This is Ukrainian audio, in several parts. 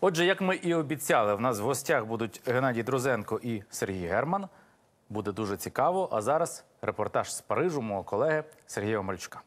Отже, як ми і обіцяли, в нас в гостях будуть Геннадій Друзенко і Сергій Герман. Буде дуже цікаво. А зараз репортаж з Парижу мого колеги Сергія Омельчука.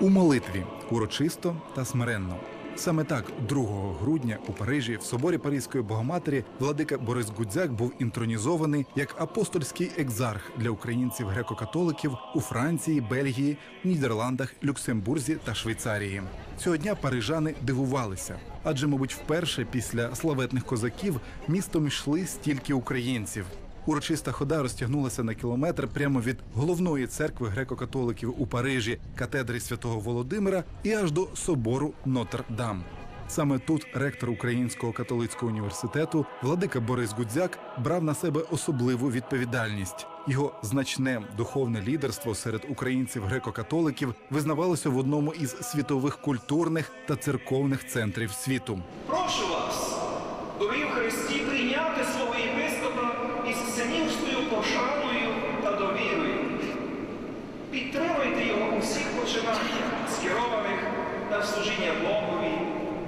У молитві урочисто та смиренно. Саме так, 2 грудня у Парижі, в соборі Паризької Богоматері, владика Борис Гудзяк був інтронізований як апостольський екзарх для українців греко-католиків у Франції, Бельгії, Нідерландах, Люксембурзі та Швейцарії. Цього дня парижани дивувалися, адже, мабуть, вперше після славетних козаків містом йшли стільки українців. Урочиста хода розтягнулася на кілометр прямо від головної церкви греко-католиків у Парижі, катедри святого Володимира, і аж до собору Нотр-Дам. Саме тут ректор Українського католицького університету владика Борис Гудзяк брав на себе особливу відповідальність. Його значне духовне лідерство серед українців греко-католиків визнавалося в одному із світових культурних та церковних центрів світу. Прошу вас, пошаною та довірою. Підтримуйте його у всіх починаннях, скерованих на служіння Богові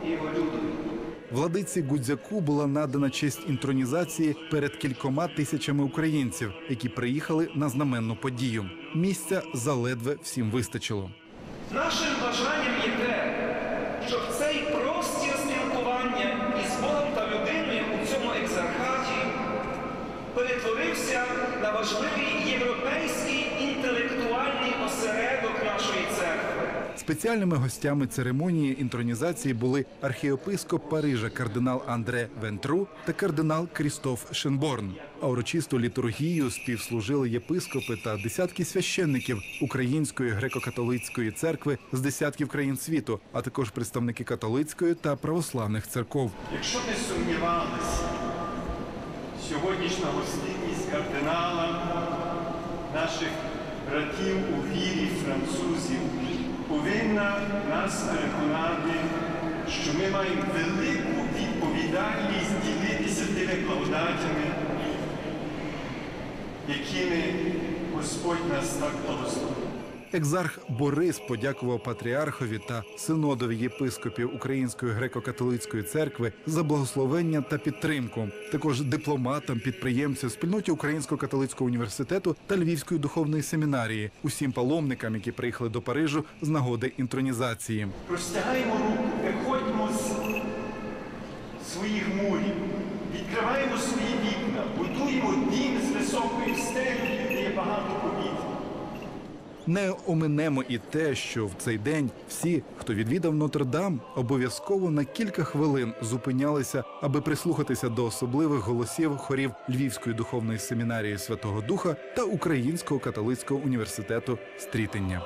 і його людові. Владиці Гудзяку була надана честь інтронізації перед кількома тисячами українців, які приїхали на знаменну подію. Місця заледве всім вистачило. Нашим бажанням є те, щоб цей простір спілкування із Богом та людиною у цьому екзархаті перетворився на важливий європейський інтелектуальний осередок нашої церкви. Спеціальними гостями церемонії інтронізації були архієпископ Парижа кардинал Андре Вентру та кардинал Крістоф Шенборн. А урочисту літургію співслужили єпископи та десятки священників Української греко-католицької церкви з десятків країн світу, а також представники католицької та православних церков. Якщо не сумнівалися, сьогоднішня гостинність кардинала, наших братів у вірі французів, повинна нас переконати, що ми маємо велику відповідальність ділитися тими благодатями, якими Господь нас так благословив. Екзарх Борис подякував патріархові та синодові єпископів Української греко-католицької церкви за благословення та підтримку. Також дипломатам, підприємцям, спільноті Українського католицького університету та Львівської духовної семінарії, усім паломникам, які приїхали до Парижу з нагоди інтронізації. Простягаємо руку, Не оминемо і те, що в цей день всі, хто відвідав Нотр-Дам, обов'язково на кілька хвилин зупинялися, аби прислухатися до особливих голосів хорів Львівської духовної семінарії Святого Духа та Українського католицького університету Стрітення.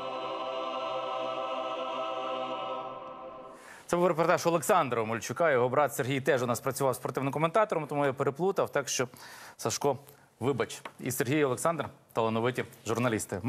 Це був репортаж Олександра Омельчука. Його брат Сергій теж у нас працював спортивним коментатором, тому я переплутав. Так що Сашко, вибач, і Сергій і Олександр талановиті журналісти.